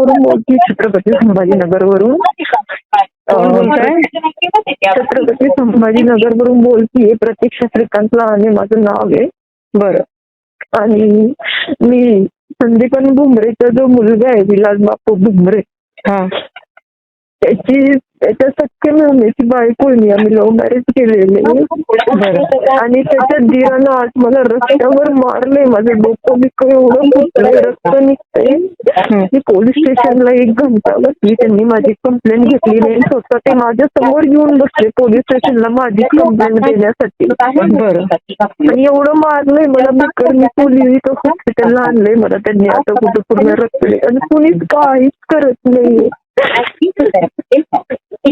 वरून बोलते छत्रपती संभाजीनगर वरून छत्रपती संभाजीनगर वरून बोलतीये प्रतीक्षा श्रीकांत लहाने माझं नाव आहे. बरं. आणि मी संदीपन भुमरेचा जो मुलगा आहे विलास बापू भुमरे हा. त्याची त्याच्या सख्य मेहनीची बायको मी आम्ही लव्ह मॅरेज केलेले. आणि त्याच्या धीरानं आज मला रस्त्यावर मारले माझं डोकं बिकं एवढं फुटलंय रक्त निघतंय. मी पोलीस स्टेशनला एक घंटा बसली त्यांनी माझी कंप्लेंट घेतली नाही स्वतः ते माझ्यासमोर येऊन बसले पोलीस स्टेशनला माझी कंप्लेंट देण्यासाठी. आणि एवढं मारलंय मला बिकर मी पोलीस इथं हॉस्पिटलला आणलंय मला त्यांनी. आता कुठं पूर्ण रक्तले आणि कुणीच काहीच करत नाही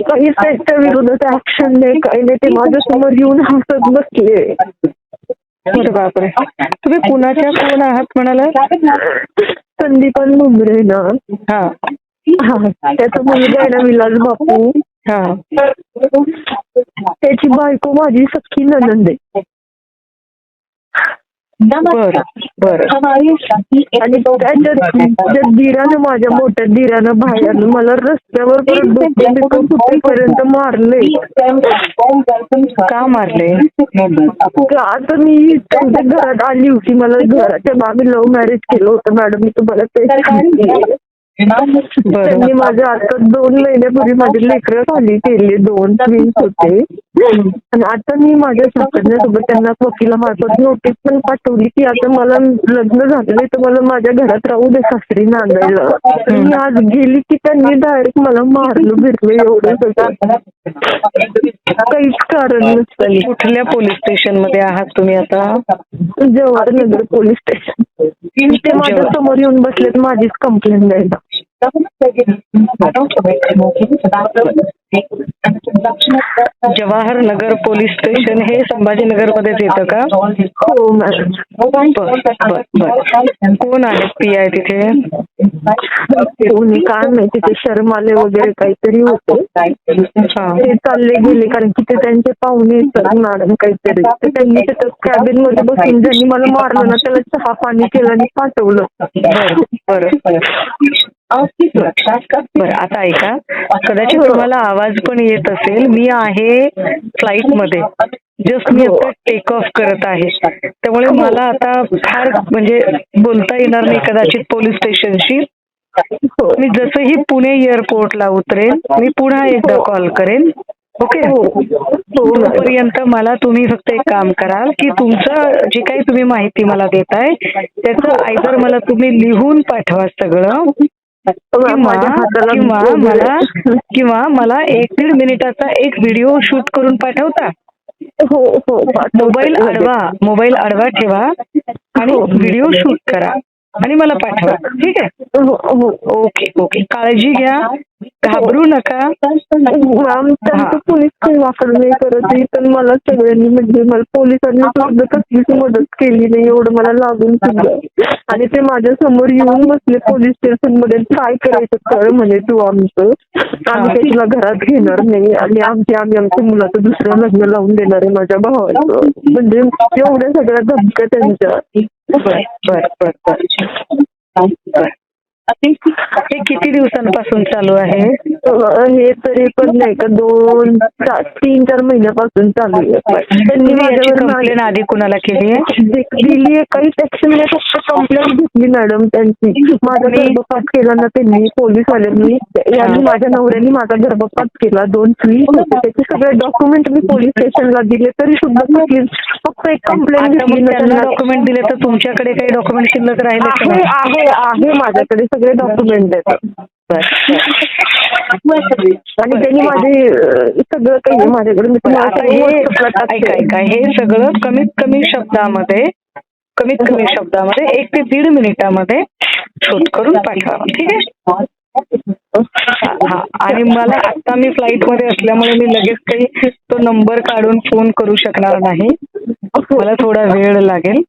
काही त्याच्या विरोधात ऍक्शन नाही काही नाही ते माझ्यासमोर येऊन हसत बसले अरे बापरे तुम्ही कुणाच्या कोण आहात म्हणाला संदीपन मुंबरे ना हा हा त्याचा मुलगा आहे ना विलास बापू हा त्याची बायको माझी सख्खी ननंद आहे बरं बरं. आणि त्याच्यात त्या धीरानं माझ्या मोठ्या धीरानं बाहेर मला रस्त्यावर फुटेपर्यंत मारले? का मारले? आता मी त्यांच्या घरात आली होती मला घराच्या आम्ही लव्ह मॅरेज केलं होतं मॅडम. मी तुम्हाला ते त्यांनी माझ्या आता दोन महिन्यापूर्वी माझे लेकरं खाली केले दोन ट्विन्स होते. आणि आता मी माझ्या सासऱ्यासोबत त्यांना वकिलामार्फत नोटीस पण पाठवली की आता मला लग्न झालेलं तर मला माझ्या घरात राहू दे सासरी नांदायला मी आज गेली की त्यांनी डायरेक्ट मला मारलं बिरलं एवढं सगळं. काहीच कारण नसतं कुठल्या पोलीस स्टेशनमध्ये आहात तुम्ही आता? Jawaharnagar police station. ते माझ्यासमोर येऊन बसलेत माझीच कंप्लेंट द्यायला. जवाहर नगर पोलीस स्टेशन हे संभाजीनगर मध्येच येतं का? हो मॅडम बर बर बर. कोण आहेत पी आय तिथे? कोणी काय माहिती ते शर्माले वगैरे काहीतरी होते. ते चालले गेले कारण की ते त्यांचे पाहुणे आहेत मॅडम काहीतरी. तर त्यांनी तिथं कॅबिनमध्ये बसून ज्यांनी मला मारलं ना त्याला चहा पाणी केलं आणि पाठवलं. बरं बरं. बरं आता ऐका. कदाचित तुम्हाला आवाज पण येत असेल. मी आहे फ्लाईटमध्ये जस्ट मी आता टेक ऑफ करत आहे. त्यामुळे मला आता फार म्हणजे बोलता येणार नाही कदाचित पोलीस स्टेशनशी हो. मी जसंही पुणे एअरपोर्टला उतरेन मी पुन्हा एकदा कॉल करेन. ओके? हो. हो. मॅडम तोपर्यंत मला तुम्ही फक्त एक काम कराल की तुमचं जे काही तुम्ही माहिती मला देताय त्याचं आयदर मला तुम्ही लिहून पाठवा सगळं. किंवा मला किंवा मला एक दीड मिनिटाचा एक व्हिडिओ शूट करून पाठवता. हो हो. मोबाईल आडवा मोबाईल आडवा ठेवा आणि व्हिडिओ शूट करा आणि मला पाठवा. ठीक आहे? हो हो. Okay okay. काळजी घ्या. घाबरू नका. पोलीस काही वापर नाही करत पण मला सगळ्यांनी म्हणजे मला पोलिसांनी सुद्धा कसलीच मदत केली नाही एवढं मला लागून सुद्धा. आणि ते माझ्यासमोर येऊन बसले पोलीस स्टेशनमध्ये. काय करायचं कळ म्हणे तू आमचं. आम्ही काही तुला घरात घेणार नाही. आणि आमचे आम्ही आमच्या मुलाचं दुसरं लग्न लावून देणार आहे माझ्या भावाचं. म्हणजे एवढ्या सगळ्या धमक्या त्यांच्या. बर बर बर बर. बर. हे किती दिवसांपासून चालू आहे? हे तरी पण नाही का दोन चा- तीन चार महिन्यापासून चालू आहे. त्यांनी माझ्यावर कंप्लेन आधी कुणाला केली आहे? दिली आहे काहीच ऍक्शन नाही फक्त कंप्लेंट घेतली मॅडम त्यांची. माझा मी- गर्भपात केला ना त्यांनी पोलीसवाल्यांनी. यांनी माझ्या नवऱ्याने माझा गर्भपात केला दोन ट्वीट होते त्याचे सगळे डॉक्युमेंट मी पोलीस स्टेशनला दिले तरी सुद्धा कुठली फक्त एक कंप्लेंट घेतली डॉक्युमेंट दिले तर तुमच्याकडे काही डॉक्युमेंट शिल्लक राहिले आहे? आहे माझ्याकडे सगळे डॉक्युमेंट आहेत. आणि त्यांनी माझे सगळं काही माझ्याकडे मी तुम्हाला आता सगळं हे हे सगळं कमीत कमी शब्दामध्ये कमीत कमी शब्दामध्ये एक ते दीड मिनिटामध्ये शूट करून पाठवा ठीक आहे हा आणि मला आता मी फ्लाईटमध्ये असल्यामुळे मी लगेच काही तो नंबर काढून फोन करू शकणार नाही मला थोडा वेळ लागेल.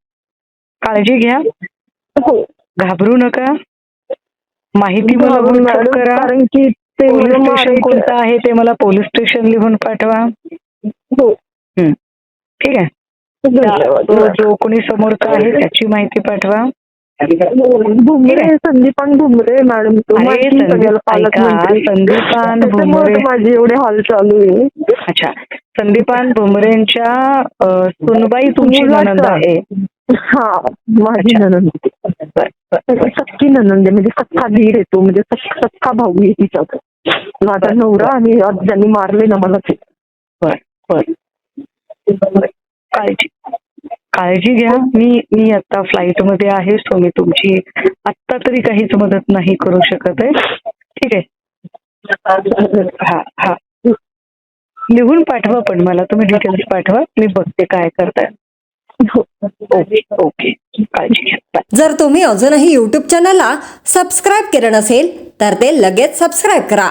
काळजी घ्या. हो. घाबरू नका. माहिती मला व्हॉट्सअप करा. कारण की ते पोलीस स्टेशन कोणतं आहे ते मला पोलीस स्टेशन लिहून पाठवा. हो. ठीक आहे? धन्यवाद. तो मॅडम. जो कोणी समोरचा आहे त्याची माहिती पाठवा. भुमरे संदीपान भुमरे मॅडम तो अरे माहिती आहे सगळ्याला संदीप ऐका पालकमंत्री. संदीपान त्याच्यामुळे भुमरे. तर माझे एवढे हाल चालू आहे. अच्छा. संदीपान भुमरेंच्या अं, सुनबाई तुमची मुलाचा. ननंद आहे. हा माझी ननंद सक्की ननंद आहे म्हणजे सख्खा धीर येतो म्हणजे सख्खा भाऊ आहे तिचा माझा नवरा आणि आज ज्यांनी मारले ना मला ते. बर बर. काळजी काळजी घ्या. मी मी आता फ्लाईटमध्ये आहे सो मी तुमची आत्ता तरी काहीच मदत नाही करू शकत आहे. ठीक आहे? हा हा. लिहून पाठवा पण मला तुम्ही डिटेल्स पाठवा. मी बघते काय करताय. हो. ओके ओके काळजी घ्या बाय जर तुम्ही अजूनही यूट्यूब चॅनलला सबस्क्राईब केलं नसेल तर ते लगेच सबस्क्राईब करा